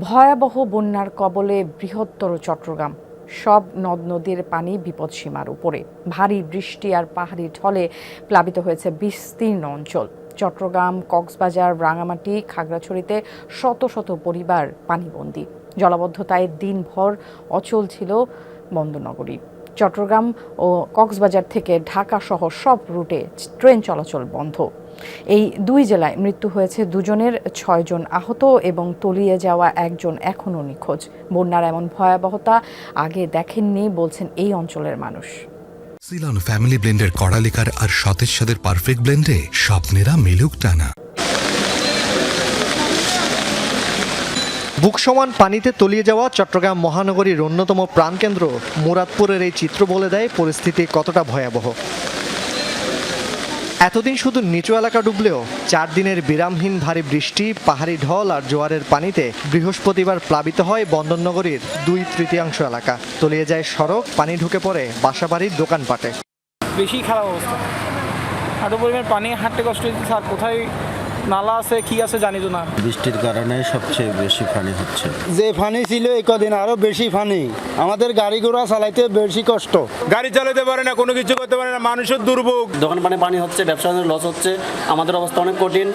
ভয়াবহ বন্যার কবলে বৃহত্তর চট্টগ্রাম। সব নদ নদীর পানি বিপদসীমার উপরে। ভারী বৃষ্টি আর পাহাড়ি ঢলে প্লাবিত হয়েছে বিস্তীর্ণ অঞ্চল। চট্টগ্রাম, কক্সবাজার, রাঙামাটি, খাগড়াছড়িতে শত শত পরিবার পানিবন্দী। জলাবদ্ধতায় দিনভর অচল ছিল বন্দরনগরী। চট্টগ্রাম ও কক্সবাজার থেকে ঢাকা সহ সব রুটে ট্রেন চলাচল বন্ধ। এই দুই জেলায় মৃত্যু হয়েছে দুজনের ছয়জন আহত এবং তলিয়ে যাওয়া একজন এখনও নিখোঁজ। বন্যার এমন ভয়াবহতা আগে দেখেননি বলছেন এই অঞ্চলের মানুষ। সিলন ফ্যামিলি ব্লেন্ডের কড়ালিকার আর সতেজ সাদের পারফেক্ট ব্লেন্ডে স্বপ্নেরা মিলুক টানা। বুক সমান পানিতে তলিয়ে যাওয়া চট্টগ্রাম মহানগরীর অন্যতম প্রাণকেন্দ্র মুরাদপুরের এই চিত্র বলে দেয় পরিস্থিতি কতটা ভয়াবহ। এতদিন শুধু নিচু এলাকা ডুবলেও চার দিনের বিরামহীন ভারী বৃষ্টি, পাহাড়ি ঢল আর জোয়ারের পানিতে বৃহস্পতিবার প্লাবিত হয় বন্দরনগরীর দুই তৃতীয়াংশ এলাকা। তলিয়ে যায় সড়ক, পানি ঢুকে পড়ে বাসাবাড়ির দোকানপাটে। বেশি খারাপ অবস্থা। এত পরিমাণ পানি হাঁটতে কষ্ট হচ্ছে, স্যার, কোথায় নালা আছে কি আছে জানি তো না। বৃষ্টির কারণে সবচেয়ে বেশি পানি হচ্ছে। যে ফানি ছিল এই কদিন আরও বেশি ফানি। আমাদের গাড়ি ঘোড়া চালাইতে বেশি কষ্ট। গাড়ি চালাতে পারে না কোনো কিছু করতে পারে না মানুষের দুর্ভোগ। দোকান পানে পানি হচ্ছে ব্যবসা লস হচ্ছে আমাদের অবস্থা অনেক কঠিন।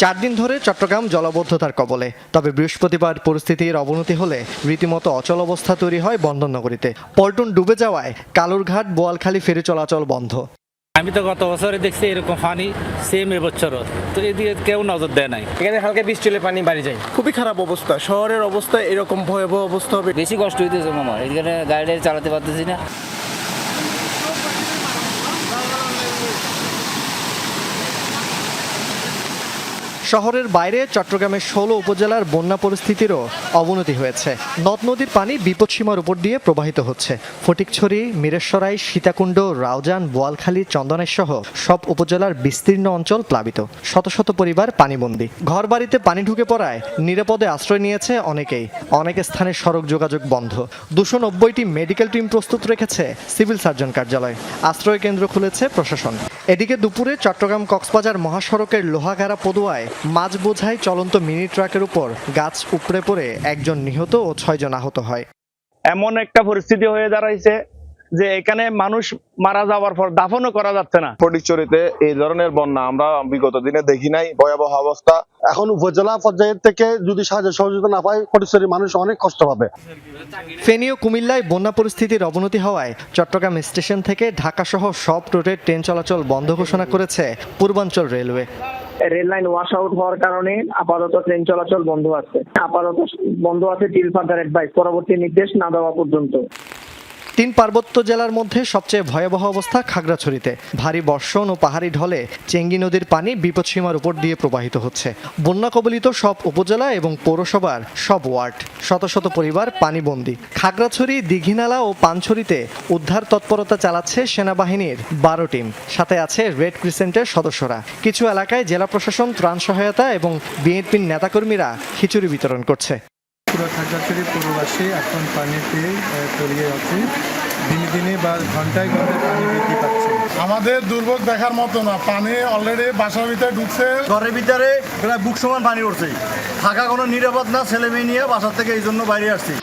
চার দিন ধরে চট্টগ্রাম জলবদ্ধতার কবলে তবে বৃহস্পতিবার পরিস্থিতির অবনতি হলে রীতিমতো অচল অবস্থা তৈরি হয় বন্দরনগরীতে পল্টন ডুবে যাওয়ায় কালুরঘাট বোয়ালখালী ফেরি চলাচল বন্ধ। আমি তো গত বছরে দেখছি এরকম পানি সেম এবছরও তো এদিকে কেউ নজর দেয় নাই। এখানে হালকা বৃষ্টি হলে পানি বাড়ি যায়। খুবই খারাপ অবস্থা। শহরের অবস্থা এরকম ভয়াবহ অবস্থা হবে। বেশি কষ্ট হইতেছে মামা। এখানে গাড়ি চালাতে পারতেছি না। শহরের বাইরে চট্টগ্রামের ষোলো উপজেলার বন্যা পরিস্থিতিরও অবনতি হয়েছে। নদ নদীর পানি বিপদসীমার উপর দিয়ে প্রবাহিত হচ্ছে। ফটিকছড়ি, মিরেশ্বরাই, সীতাকুণ্ড, রাউজান, বোয়ালখালী চন্দনের সহ সব উপজেলার বিস্তীর্ণ অঞ্চল প্লাবিত। শত শত পরিবার পানিবন্দী। ঘরবাড়িতে পানি ঢুকে পড়ায় নিরাপদে আশ্রয় নিয়েছে অনেকেই। অনেক স্থানে সড়ক যোগাযোগ বন্ধ। দুশো নব্বইটি মেডিকেল টিম প্রস্তুত রেখেছে সিভিল সার্জন কার্যালয়। আশ্রয় কেন্দ্র খুলেছে প্রশাসন। এদিকে দুপুরে চট্টগ্রাম কক্সবাজার মহাসড়কের লোহাগাড়া পদুয়ায় মাছ বোঝাই চলন্ত মিনি ট্রাকের উপর গাছ উপড়ে পড়ে একজন নিহত ও ছয়জন আহত হয়। এমন একটা পরিস্থিতি হয়ে দাঁড়াইছে। যে এখানে মানুষ মারা যাওয়ার পর দাফনও করা যাচ্ছে না। ফটিকচুরিতে এই ধরনের বন্যা আমরা বিগত দিনে দেখি নাই ভয়াবহ অবস্থা। এখন উপজেলা পর্যায়ের থেকে যদি সাহায্য সহযোগিতা না পায় ফটিকছড়ির মানুষ অনেক কষ্ট পাবে। ফেনী ও কুমিল্লায় বন্যা পরিস্থিতির অবনতি হওয়ায় চট্টগ্রাম স্টেশন থেকে ঢাকা সহ সব রুটের ট্রেন চলাচল বন্ধ ঘোষণা করেছে পূর্বাঞ্চল railway. Rail line wash out হওয়ার কারণে আপাতত ট্রেন চলাচল বন্ধ আছে। আপাতত বন্ধ আছে টিল ফার্দার অ্যাডভাইস পরবর্তী নির্দেশ না দেওয়া পর্যন্ত। তিন পার্বত্য জেলার মধ্যে সবচেয়ে ভয়াবহ অবস্থা খাগড়াছড়িতে। ভারী বর্ষণ ও পাহাড়ি ঢলে চেঙ্গি নদীর পানি বিপদসীমার উপর দিয়ে প্রবাহিত হচ্ছে। বন্যা কবলিত সব উপজেলা এবং পৌরসভার সব ওয়ার্ড। শত শত পরিবার পানিবন্দী। খাগড়াছড়ি, দীঘিনালা ও পানছড়িতে উদ্ধার তৎপরতা চালাচ্ছে সেনাবাহিনীর বারো টিম। সাথে আছে রেড ক্রিসেন্টের সদস্যরা। কিছু এলাকায় জেলা প্রশাসন ত্রাণ সহায়তা এবং বিএনপির নেতাকর্মীরা খিচুড়ি বিতরণ করছে। পুরো খাগড়াছড়ি পূর্ববাসী এখন পানিতে পেয়ে তলিয়ে আছে। দিনে দিনে বা ঘন্টায় ঘন্টায় পানি বৃদ্ধি পাচ্ছে। আমাদের দুর্ভোগ দেখার মতো না পানি অলরেডি বাসার ভিতরে ঢুকছে। ঘরের ভিতরে প্রায় বুক সমান পানি উঠছে থাকা কোনো নিরাপদ না ছেলে মেয়ে নিয়ে বাসার থেকে এই জন্য বাইরে আসছি।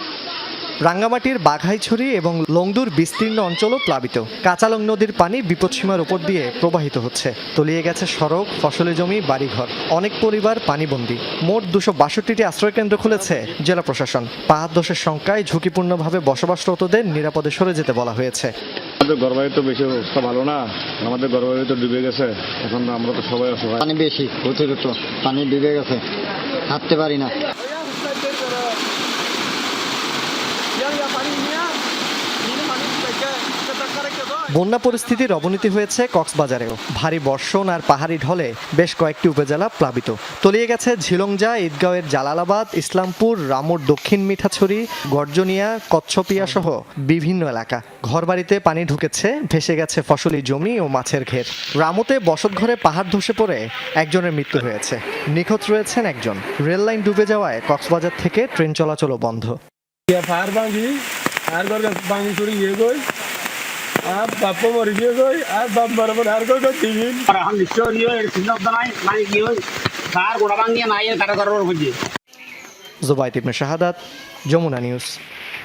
রাঙ্গামাটির বাঘাইছড়ি এবং লংদুর বিস্তীর্ণ অঞ্চলও প্লাবিত। কাঁচালং নদীর পানি বিপদসীমার উপর দিয়ে প্রবাহিত হচ্ছে। তলিয়ে গেছে সড়ক ফসলি জমি বাড়িঘর। অনেক পরিবার পানিবন্দী। মোট দুশো বাষট্টিটি আশ্রয়কেন্দ্র খুলেছে জেলা প্রশাসন। পাহাড় দোষের সংখ্যায় ঝুঁকিপূর্ণভাবে বসবাসরতদের নিরাপদে সরে যেতে বলা হয়েছে। আমাদের গর্বায়ু তো বেশি অবস্থা ভালো না। আমাদের গর্বায়ু তো ডুবে গেছে। এখন আমরা তো সবাই অসহায়। পানি বেশি। অতিরিক্ত। পানি ডুবে গেছে। হাঁটতে পারি না। বন্যা পরিস্থিতির অবনতি হয়েছে কক্সবাজারেও। ভারী বর্ষণ আর পাহাড়ি ঢলে বেশ কয়েকটি উপজেলা প্লাবিত। তলিয়ে গেছে ঝিলংজা, ঈদগাঁওয়ের জালালাবাদ, ইসলামপুর, রামুর দক্ষিণ মিঠাছড়ি, গর্জনিয়া কচ্ছপিয়া সহ বিভিন্ন এলাকা। ঘরবাড়িতে পানি ঢুকেছে, ভেসে গেছে ফসলি জমি ও মাছের ঘের রামুতে বসতঘরে পাহাড় ধসে পড়ে একজনের মৃত্যু হয়েছে। নিখোঁজ রয়েছেন একজন। রেললাইন ডুবে যাওয়ায় কক্সবাজার থেকে ট্রেন চলাচলও বন্ধ। ফায়ার ভাঙি আর করে ভাঙি চুরি ইয়ে গই আর বাপ মরি গিয়ে গই আর বাপ বরাবর আর গই টিভি এখন নিশ্চয় চিন্তা নাই নাই কি হয় তার গোড়া ভাঙিয়ে নাই কাটা করার বুঝি জুবাইত ইবনে শাহাদাত যমুনা নিউজ।